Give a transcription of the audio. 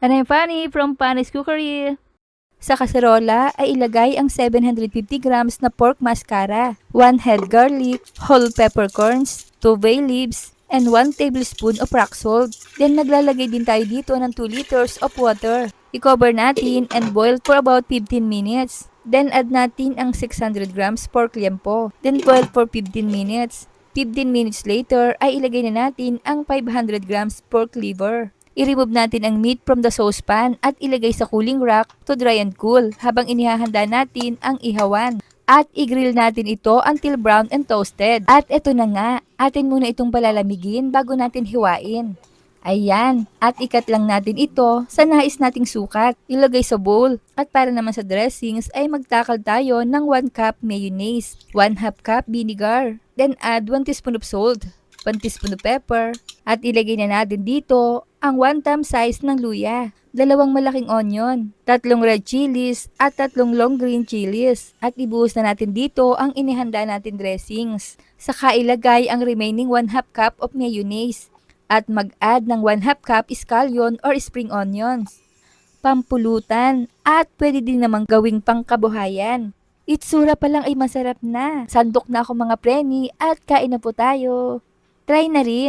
And I'm Fanny from Fanny's Cookery. Sa kaserola ay ilagay ang 750 grams na pork mascara, 1 head garlic, whole peppercorns, 2 bay leaves, and 1 tablespoon of rock salt. Then naglalagay din tayo dito ng 2 liters of water. I-cover natin and boil for about 15 minutes. Then add natin ang 600 grams pork liempo. Then boil for 15 minutes. 15 minutes later ay ilagay na natin ang 500 grams pork liver. I-remove natin ang meat from the saucepan at ilagay sa cooling rack to dry and cool habang inihahanda natin ang ihawan. At i-grill natin ito until brown and toasted. At ito na nga, atin muna itong palalamigin bago natin hiwain. Ayan, at ikat lang natin ito sa nais nating sukat. Ilagay sa bowl. At para naman sa dressings ay magtakal tayo ng 1 cup mayonnaise, 1 half cup vinegar, then add 1 teaspoon of salt, 1 teaspoon of pepper, at ilagay na natin dito ang 1 thumb size ng luya, dalawang malaking onion, tatlong red chilies at tatlong long green chilies. At ibuhos na natin dito ang inihanda natin dressings. Saka ilagay ang remaining 1 half cup of mayonnaise at mag-add ng 1 half cup scallion or spring onions. Pampulutan at pwede din namang gawing pangkabuhayan. Itsura pa lang ay masarap na. Sandok na ako mga preni at kain na po tayo. Try na rin.